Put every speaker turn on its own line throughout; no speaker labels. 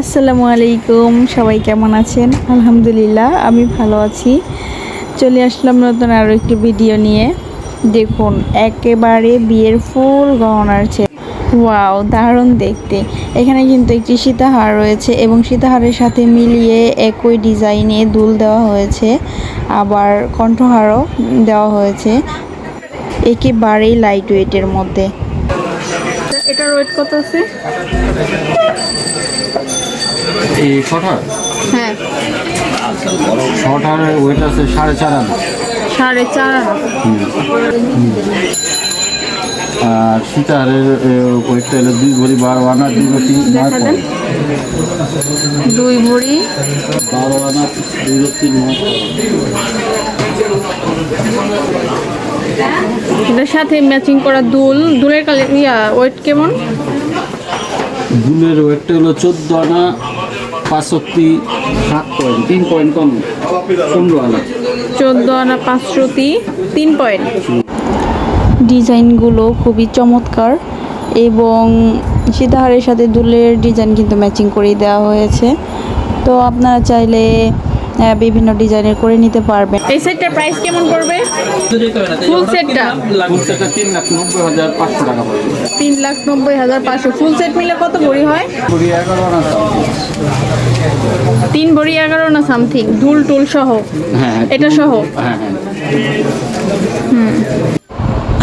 আসসালামু আলাইকুম, সবাই কেমন আছেন? আলহামদুলিল্লাহ, আমি ভালো আছি। চলে আসলাম নতুন আরও একটি ভিডিও নিয়ে। দেখুন, একেবারে বিয়ের ফুল গহনার ছে ওয়াও, দারুণ দেখতে। এখানে কিন্তু একটি সীতাহার রয়েছে এবং সীতাহারের সাথে মিলিয়ে একই ডিজাইনে দুল দেওয়া হয়েছে, আবার কণ্ঠহারও দেওয়া হয়েছে। একেবারেই লাইট ওয়েটের মধ্যে। এটার ওয়েট কত আছে?
এই শটার?
হ্যাঁ।
শটারের ওয়েট আছে সাড়ে চার আনা।
সাড়ে চার আনা।
আর সীতাহারের ওয়েটটা হলো দুই ভরি বারো আনা দুই। পয়েন্ট।
দুই ভরি।
বারো আনা দুই রতি নয়
এটার সাথে ম্যাচিং করা দুল। দুলের কালে ইয়া ওয়েট কেমন?
দুলের ওয়েটটা হলো চোদ্দ আনা পাঁচষট্টি, সাত পয়েন্ট তিন পয়েন্ট কম, পনেরো আনা।
চোদ্দ আনা পাঁচশোটি তিন পয়েন্ট ডিজাইনগুলো খুবই চমৎকার এবং সীতাহারের সাথে দুলের ডিজাইন কিন্তু ম্যাচিং করেই দেওয়া হয়েছে। তো আপনারা চাইলে বিভিন্ন ডিজাইনের করে নিতে পারবেন। এই সেটটার প্রাইস কেমন পড়বে? ফুল সেটটা
তিন লাখ নব্বই হাজার পাঁচশো টাকা
তিন লাখ নব্বই হাজার পাঁচশো ফুল সেট মিলে কত ভরি হয়? তিন ভরি এগারো না সামথিং দুল টুল সহ?
হ্যাঁ
এটা সহ?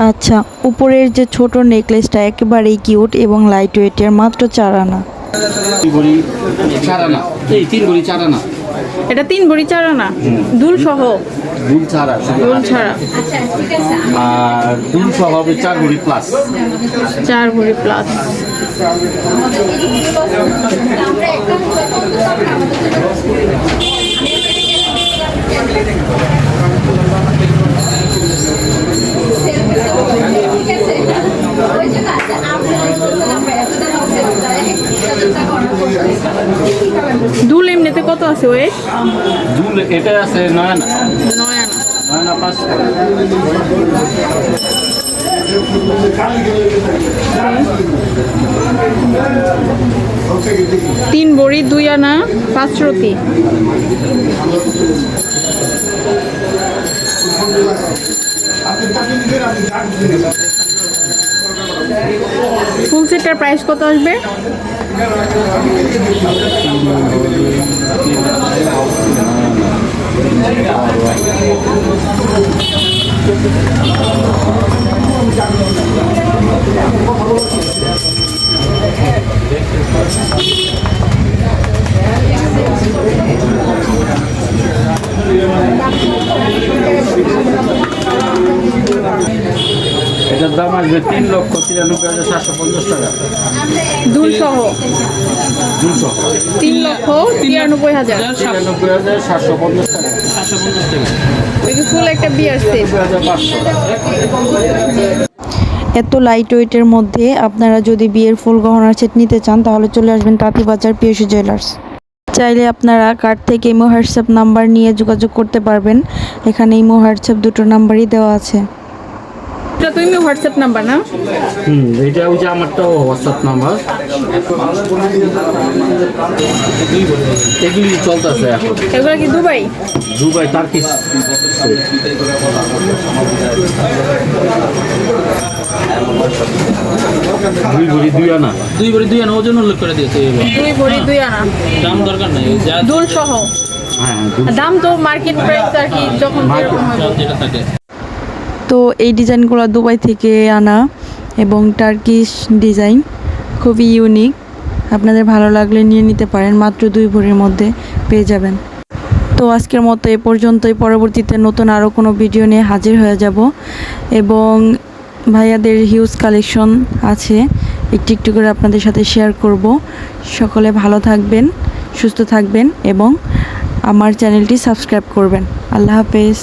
আচ্ছা উপরের যে ছোট নেকলেসটা একেবারেই কিউট এবং লাইট ওয়েটের মাত্র চার আনা।
ভরি চার আনা। এই তিন ভরি চার আনা।
এটা তিন ভরি চার আনা দুল সহ।
দুল ছাড়া শুধু
দুল ছাড়া
আর দুল সহ হবে চার ভরি প্লাস
চার ভরি প্লাস দুল এমনিতে কত আছে ওয়েট
দুল এটা আছে নয় আনা।
নয় আনা।
নয় আনা পাঁচ
তিন বড়ি দুই আনা পাঁচ রতি ফুল সেটটার প্রাইস কত আসবে?
দাম আসবে তিন লক্ষ তিরানব্বই হাজার সাতশো পঞ্চাশ টাকা।
তিন লক্ষ তিরানব্বই হাজার।
তিরানব্বই হাজার সাতশো পঞ্চাশ টাকা। সাতশো পঞ্চাশ টাকা।
ফুল একটা বিয়ার সেট।
দুই হাজার পাঁচশো।
এত লাইট ওয়েটের মধ্যে আপনারা যদি বিয়ের ফুল গহনার সেট নিতে চান তাহলে চলে আসবেন তাঁতিবাজার পিএসি জুয়েলার্স চাইলে আপনারা কার্ড থেকে ইমো হোয়াটসঅ্যাপ নাম্বার নিয়ে যোগাযোগ করতে পারবেন। এখানে ইমো হোয়াটসঅ্যাপ দুটো নাম্বারই দেওয়া আছে। এটা তুমি হোয়াটসঅ্যাপ নাম্বার না
হুম এটা ওই যে আমারটাও হোয়াটসঅ্যাপ নাম্বার। এগুলি চলতেছে এখন।
এগুলো কি দুবাই?
দুবাই টার্কিশ দুই ভরি দুই আনা।
দুই ভরি দুই আনা ওজন উল্লেখ করে দিয়েছে
দুই ভরি দুই আনা।
দাম দরকার নাই
দুল সহ।
হ্যাঁ
দাম তো মার্কেট প্রাইস আর কি যখন যেরকম হবে। তো এই ডিজাইনগুলো দুবাই থেকে আনা এবং টার্কিশ ডিজাইন খুবই ইউনিক আপনাদের ভালো লাগলে নিয়ে নিতে পারেন, মাত্র দুই ভরির মধ্যে পেয়ে যাবেন। তো আজকের মতো এ পর্যন্তই। পরবর্তীতে নতুন আরও কোনো ভিডিও নিয়ে হাজির হয়ে যাব। এবং ভাইয়াদের হিউজ কালেকশন আছে, একটু একটু করে আপনাদের সাথে শেয়ার করব। সকলে ভালো থাকবেন, সুস্থ থাকবেন এবং আমার চ্যানেলটি সাবস্ক্রাইব করবেন। আল্লাহ হাফেজ।